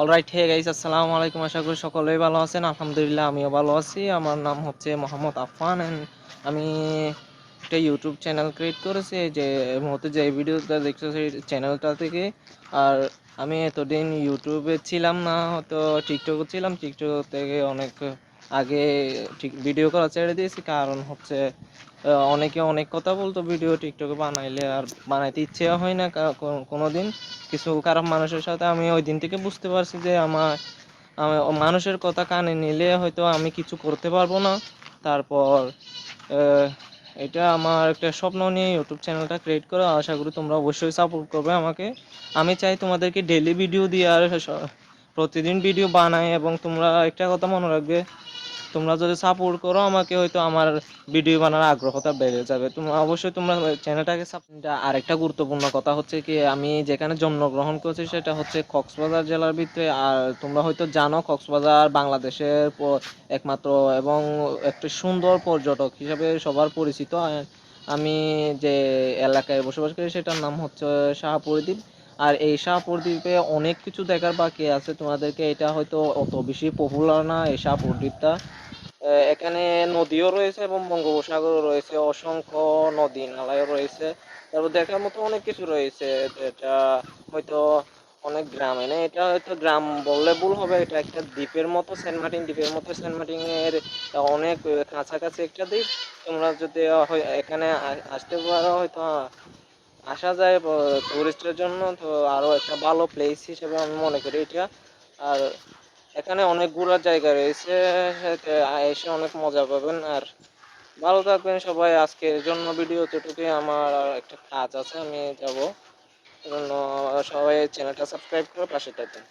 Alright hey guys আসসালামু আলাইকুম আশা করি সকলেই ভালো আছেন। আলহামদুলিল্লাহ, আমিও ভালো আছি। আমার নাম হচ্ছে মোহাম্মদ আফফান অ্যান্ড আমি একটা ইউটিউব চ্যানেল ক্রিয়েট করেছি। যে মুহূর্তে যে ভিডিওটা দেখছ, সেই চ্যানেলটা থেকে। আর আমি এতদিন ইউটিউবে ছিলাম না হয়তো টিকটকও ছিলাম। টিকটক থেকে অনেক আগে ঠিক ভিডিও করা ছেড়ে দিয়েছি, কারণ হচ্ছে অনেকে অনেক কথা বলতো ভিডিও টিকটকে বানাইলে আর বানাইতে ইচ্ছে হয় না কোনো দিন কিছু খারাপ মানুষের সাথে আমি ওই দিন থেকে বুঝতে পারছি যে আমার আমার মানুষের কথা কানে নিলে হয়তো আমি কিছু করতে পারব না। তারপর এটা আমার একটা স্বপ্ন নিয়ে ইউটিউব চ্যানেলটা ক্রিয়েট করে। আশা করি তোমরা অবশ্যই সাপোর্ট করবে আমাকে। আমি চাই তোমাদেরকে ডেলি ভিডিও দিয়ে আর প্রতিদিন ভিডিও বানাই এবং তোমরা একটা কথা মনে রাখবে তোমরা যদি সাপোর্ট করো আমাকে হয়তো আমার ভিডিও বানানোর আগ্রহটা বেড়ে যাবে। তোমরা অবশ্যই তোমরা চ্যানেলটাকে আরেকটা গুরুত্বপূর্ণ কথা হচ্ছে কি আমি যেখানে জন্মগ্রহণ করছি সেটা হচ্ছে কক্সবাজার জেলার ভিতরে। আর তোমরা হয়তো জানো কক্সবাজার বাংলাদেশের একমাত্র এবং একটি সুন্দর পর্যটক হিসেবে সবার পরিচিত। আমি যে এলাকায় বসবাস করি সেটার নাম হচ্ছে শাহপুর দ্বীপ। আর এই শাহপুর দ্বীপে অনেক কিছু দেখার বাকি আছে। তোমাদেরকে এটা হয়তো অত বেশি পপুলার না এই শাহপুর দ্বীপটা। আহ, এখানে নদীও রয়েছে এবং বঙ্গোপসাগরও রয়েছে, অসংখ্য নদী নালাও রয়েছে। তারপর দেখার মতো অনেক কিছু রয়েছে এটা হয়তো অনেক গ্রামে না, এটা হয়তো গ্রাম বললে ভুল হবে, এটা একটা দ্বীপের মতো, সেন্ট মার্টিন দ্বীপের মতো, সেন্ট মার্টিন এর অনেক কাছাকাছি একটা দ্বীপ। তোমরা যদি এখানে আসতে পারো, হয়তো আসা যায় টুরিস্টের জন্য, তো আরও একটা ভালো প্লেস হিসেবে আমি মনে করি এটা। আর এখানে অনেক ঘোরার জায়গা রয়েছে এসে অনেক মজা পাবেন। আর ভালো থাকবেন সবাই। আজকের জন্য ভিডিও এতটুকুই। আমার একটা কাজ আছে, আমি যাব। সবাই চ্যানেলটা সাবস্ক্রাইব করে পাশে থাকবেন।